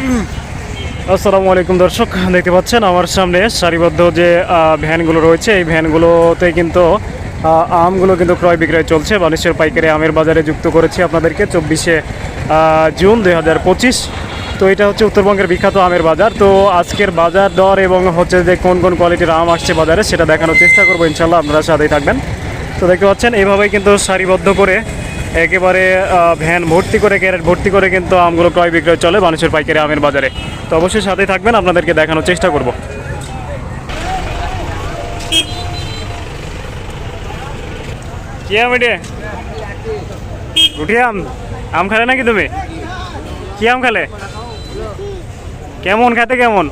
আসসালামু আলাইকুম দর্শক, দেখতে পাচ্ছেন আমার সামনে সারিবদ্ধ যে ভ্যানগুলো রয়েছে, এই ভ্যানগুলোতে কিন্তু আমগুলো কিন্তু ক্রয় বিক্রয় চলছে। বানেশ্বর পাইকারি আমের বাজারে যুক্ত করেছি আপনাদেরকে চব্বিশে জুন দুই হাজার পঁচিশ। তো এটা হচ্ছে উত্তরবঙ্গের বিখ্যাত আমের বাজার। তো আজকের বাজার দর এবং হচ্ছে যে, কোন কোন কোয়ালিটির আম আসছে বাজারে, সেটা দেখানোর চেষ্টা করব। ইনশাল্লাহ আপনারা সাথেই থাকবেন। তো দেখতে পাচ্ছেন এইভাবেই কিন্তু সারিবদ্ধ করে একেবারে ভ্যান ভর্তি করে ক্যারেট ভর্তি করে কিন্তু আমগুলো ক্রয় বিক্রয় চলে মানুষের পাইকারি আমের বাজারে। তো অবশ্যই সাথেই থাকবেন আপনাদেরকে দেখানোর চেষ্টা করব। কি আম এটে? উঠি আম? আম খালে নাকি তুমি? কি আম খালে? কেমন খেতে কেমন?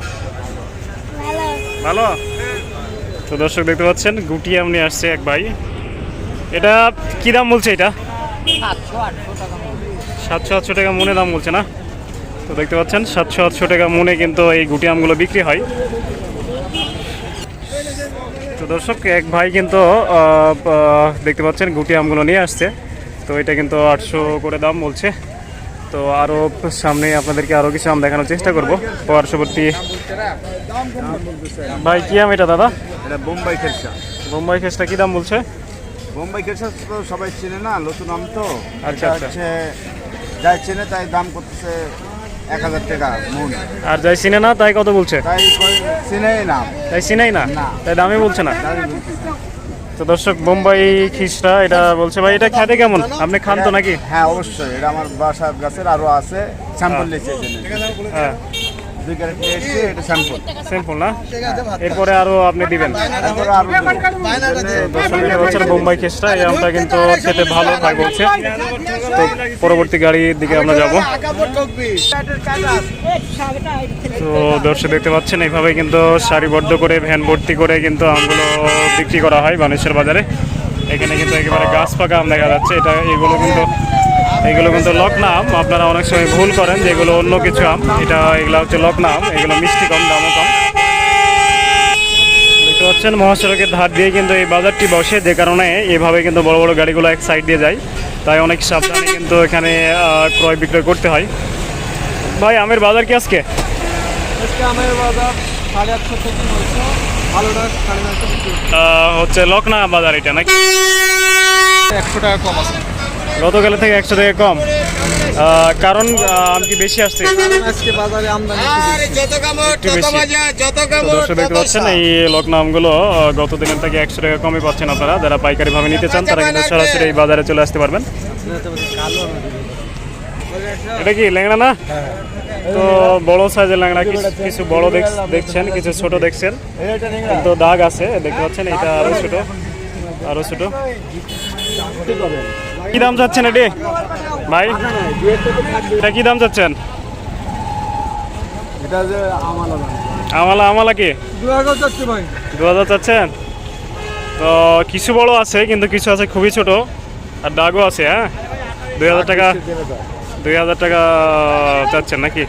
ভালো? তো দর্শক দেখতে পাচ্ছেন গুটি আম নিয়ে আসছে এক ভাই। এটা কি দাম বলছে এটা? সাতশো আটশো টাকা মনে দাম বলছে না? তো দেখতে পাচ্ছেন সাতশো আটশো টাকা মনে কিন্তু এই গুটি আমগুলো বিক্রি হয়। তো দর্শক এক ভাই কিন্তু দেখতে পাচ্ছেন গুটি আমগুলো নিয়ে আসছে। তো এটা কিন্তু আটশো করে দাম বলছে। তো আরও সামনে আপনাদেরকে আরও কিছু আম দেখানোর চেষ্টা করব। পার্শ্ববর্তী ভাই কি আম এটা দাদা? এটা বোম্বাই খেলসা বোম্বাই খেসটা কী দাম বলছে? বোম্বাই খেলসা তো সবাই চেনে না নতুন আম তো। আচ্ছা, আচ্ছা। হচ্ছে যাই চেনে তাই দাম করতেছে এক হাজার টাকা মন। আর যাই চিনে না তাই কত বলছে? তাই চেনেই না। তাই চিনাই না। তাই দামে বলছে না? তো দর্শক বোম্বাই খিসটা এটা বলছে ভাই এটা খেতে কেমন? আপনি খান তো নাকি? হ্যাঁ অবশ্যই এটা আমার বাসার গাছের আরও আছে স্যাম্পল লিখে হ্যাঁ। দুই ক্যারেট নিয়ে এসেছি এটা স্যাম্পল সিম্পল না? এরপরে আরও আপনি দিবেন। পাচ্ছেন বোম্বাই খিসটা এই আমটা কিন্তু খেতে ভালো ভাই বলছে। তো পরবর্তী গাড়ির দিকে আমরা যাব। তো দর্শক দেখতে পাচ্ছেন এইভাবে কিন্তু সারিবদ্ধ করে ভ্যান ভর্তি করে কিন্তু আমগুলো বিক্রি করা হয় বানেশ্বর বাজারে। এখানে কিন্তু একেবারে গাছ পাকা আম দেখা যাচ্ছে। এটা এগুলো কিন্তু এগুলো কিন্তু লকনা আম আপনারা অনেক সময় ভুল করেন যে এগুলো অন্য কিছু আম। এটা এগুলো হচ্ছে লকনা আম এগুলো মিষ্টি কম দামও কম। দেখতে পাচ্ছেন মহাসড়কের ধার দিয়ে কিন্তু এই বাজারটি বসে। যে কারণে এভাবে কিন্তু বড় বড় গাড়িগুলো এক সাইড দিয়ে যায়। তাই অনেক সাবধানে কিন্তু এখানে ক্রয় বিক্রয় করতে হয়। ভাই আমের বাজার কি আজকে? আজকে আমের বাজার সাড়ে আটশো থেকে নয়শো ভালোটা সাড়ে নয়শো বিক্রি হচ্ছে। আহ, হচ্ছে লকনা বাজার এটা নাকি? একশো টাকা কম আছে। গতকাল থেকে একশো থেকে কম। কারণ আম কি বেশি আসছে? আজকে বাজারে আমদানি একটু বেশি। একটু বেশি তো দর্শক দেখতে পাচ্ছেন এই লকনা আমগুলো গত দিনের থেকে একশো টাকা কমে পাচ্ছেন আপনারা। যারা পাইকারি ভাবে নিতে চান তারা কিন্তু সরাসরি এই বাজারে চলে আসতে পারবেন। এটা কি ল্যাংড়া না? তো বড় সাইজের ল্যাংড়া কিছু- কিছু বড় দেখ- দেখছেন কিছু ছোট দেখছেন। কিন্তু দাগ আছে দেখতে পাচ্ছেন এটা আরও ছোট আরও ছোট। কি দাম চাচ্ছেন এটি? ভাই এটা কি দাম চাচ্ছেন? এটা যে আমার আমালা আমালা কি? হাজার দু হাজার চাচ্ছেন? তো কিছু বড় আছে কিন্তু কিছু আছে খুবই ছোট। আর দাগও আছে হ্যাঁ? দুই হাজার টাকা দুই হাজার টাকা চাচ্ছেন নাকি?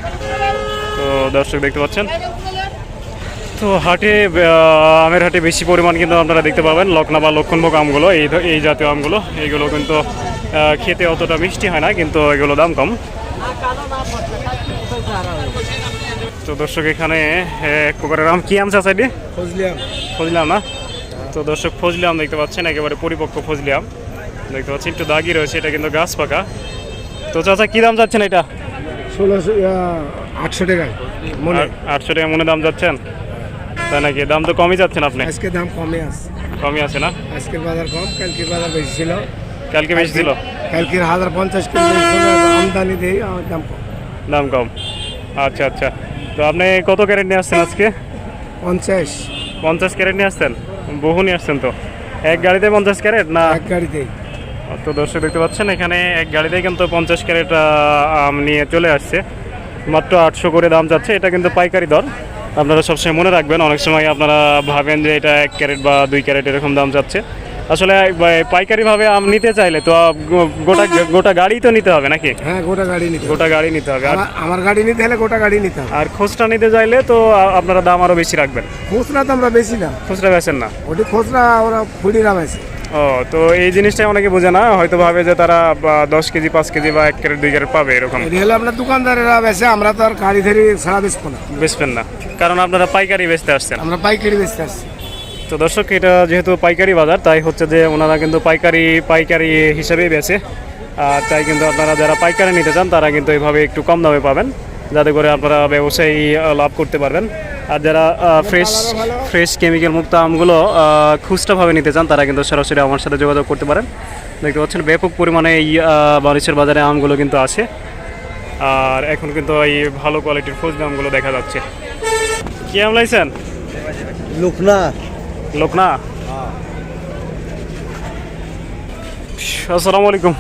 তো দর্শক দেখতে পাচ্ছেন। তো হাটে আমের হাটে বেশি পরিমাণ কিন্তু আপনারা দেখতে পাবেন। লকনা বা লক্ষণভোগ আমগুলো এই এই জাতীয় আমগুলো এইগুলো কিন্তু খেতে অতটা মিষ্টি হয় না কিন্তু এগুলো দাম কম। তো দর্শক এখানে এক প্রকারের আম কি আম চাচাইডি ফজলিয়াম না? তো দর্শক ফজলি আম দেখতে পাচ্ছেন একেবারে পরিপক্ক ফজলি আম। দেখতে পাচ্ছেন একটু দাগি রয়েছে এটা কিন্তু গাছ পাকা। তো চাচা কি দাম যাচ্ছেন এটা? ষোলোশো আটশো টাকায় আট- আটশো টাকা মনে দাম যাচ্ছেন? তাই নাকি? দাম তো কমই যাচ্ছেন আপনি? আজকে দাম কমে আছে। কমই আছে না? আজকের বাজার কম কালকের বাজার বেশি ছিল। কালকে বেশি ছিল? কালকের হাজার পঞ্চাশ কেজি আমদানি দেই আমার দাম কম। দাম কম। আচ্ছা আচ্ছা। তো আপনি কত ক্যারেট নিয়ে আসছেন আজকে? পঞ্চাশ। পঞ্চাশ ক্যারেট নিয়ে আসছেন? বহু নিয়ে আসছেন তো। এক গাড়িতে পঞ্চাশ ক্যারেট না? এক গাড়িতেই। তো দর্শক দেখতে পাচ্ছেন এখানে এক গাড়িতে কিন্তু পঞ্চাশ ক্যারেট আম নিয়ে চলে আসছে। মাত্র আটশো করে দাম যাচ্ছে। এটা কিন্তু পাইকারি দর। আপনারা সবসময় মনে রাখবেন অনেক সময় আপনারা ভাবেন যে এটা এক ক্যারেট বা দুই ক্যারেট এরকম দাম যাচ্ছে। আসলে পাইকারিভাবে আম নিতে চাইলে তো গোটা গোটা গাড়ি তো নিতে হবে নাকি? হ্যাঁ গোটা গাড়ি নিতে। গোটা গাড়ি নিতে হবে আর আমার- গাড়ি নিতে হলে গোটা গাড়ি নিতে হবে। আর খুচরা নিতে চাইলে তো আপনারা দাম আরও বেশি রাখবেন। খুচরা তো আমরা বেশি না। খুচরা বেছেন না। ওটি খুচরা ওরা ফুড়ি দাম আছে ও তো এই জিনিসটাই অনেকে বোঝে না? হয়তো ভাবে যে তারা দশ কেজি পাঁচ কেজি বা এক ক্যারেট দুই ক্যারেট পাবে এরকম। হলো আপনার দোকানদারেরা বেচে আমরা তো আর গাড়ি ধরে সারা বেচবো না। বেচবেন না। কারণ আপনারা পাইকারি বেচতে আসছেন। আমরা পাইকারি বেচতে আসছি। তো দর্শক এটা যেহেতু পাইকারি বাজার তাই হচ্ছে যে ওনারা কিন্তু পাইকারি পাইকারি হিসেবেই বেচে। আর তাই কিন্তু আপনারা যারা পাইকারি নিতে চান তারা কিন্তু এইভাবে একটু কম দামে পাবেন যাতে করে আপনারা ব্যবসায়ী লাভ করতে পারবেন। আর যারা ফ্রেশ ফ্রেশ কেমিক্যাল মুক্ত আমগুলো খুচরাভাবে নিতে চান তারা কিন্তু সরাসরি আমার সাথে যোগাযোগ করতে পারেন। দেখতে পাচ্ছেন ব্যাপক পরিমাণে এই আহ, বাজারে আমগুলো কিন্তু আছে। আর এখন কিন্তু এই ভালো কোয়ালিটির ফজলি আমগুলো দেখা যাচ্ছে। কি আম লাইছেন? লুকনা। লোকনা? আসসালামু আলাইকুম।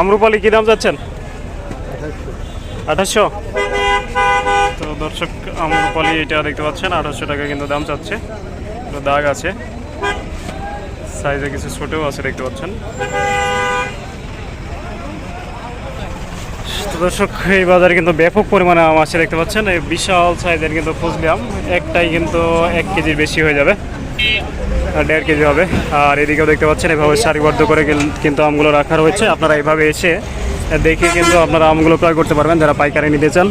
আমরুপালি কী দাম যাচ্ছেন? আঠাশশো? দর্শক, আমরুপালি এটা দেখতে পাচ্ছেন আঠাশশো টাকা কিন্তু দাম চাচ্ছে। দাগ আছে। সাইজে কিছু ছোটও আছে দেখতে পাচ্ছেন। দর্শক, এই বাজারে কিন্তু ব্যাপক পরিমাণে আম আছে দেখতে পাচ্ছেন। এই বিশাল সাইজের কিন্তু ফজলি আম, একটাই কিন্তু এক কেজির বেশি হয়ে যাবে। দেড় কেজি হবে। আর এদিকেও দেখতে পাচ্ছেন, এভাবে সারিবদ্ধ করে কিন্তু আমগুলো রাখা রয়েছে। আপনারা এইভাবে এসে দেখে কিন্তু আপনারা আমগুলো ক্রয় করতে পারবেন। যারা পাইকারি নিতে চান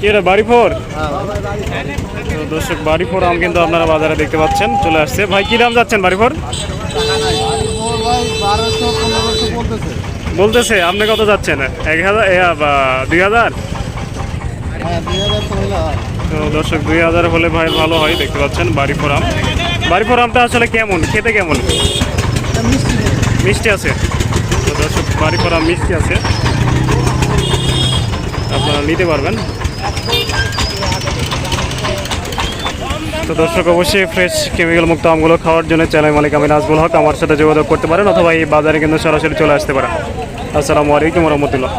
কি রে, বাড়ি ফোর? তো দর্শক, বাড়ি ফোর আম কিন্তু আপনারা বাজারে দেখতে পাচ্ছেন, চলে আসছে। ভাই, কি দাম যাচ্ছেন বাড়ি ফোর? বলতেছে, আপনি কত যাচ্ছেন? এক হাজার দুই হাজার? তো দর্শক, দুই হাজার হলে ভাই ভালো হয়, দেখতে পাচ্ছেন, বাড়ি ফোরাম বাড়ি ফোরামটা আসলে কেমন? খেতে কেমন? মিষ্টি আছে। তো দর্শক, বাড়ি ফোরাম মিষ্টি আছে। আপনারা নিতে পারবেন। তো দর্শক, অবশ্যই ফ্রেশ কেমিক্যাল মুক্ত আমগুলো খাওয়ার জন্য চ্যানেল মালিক আমি নাজবুল হক। আমার সাথে যোগাযোগ করতে পারেন অথবা এই বাজারে কিন্তু সরাসরি চলে আসতে পারেন। আসসালামু আলাইকুম রহমতুল্লাহ।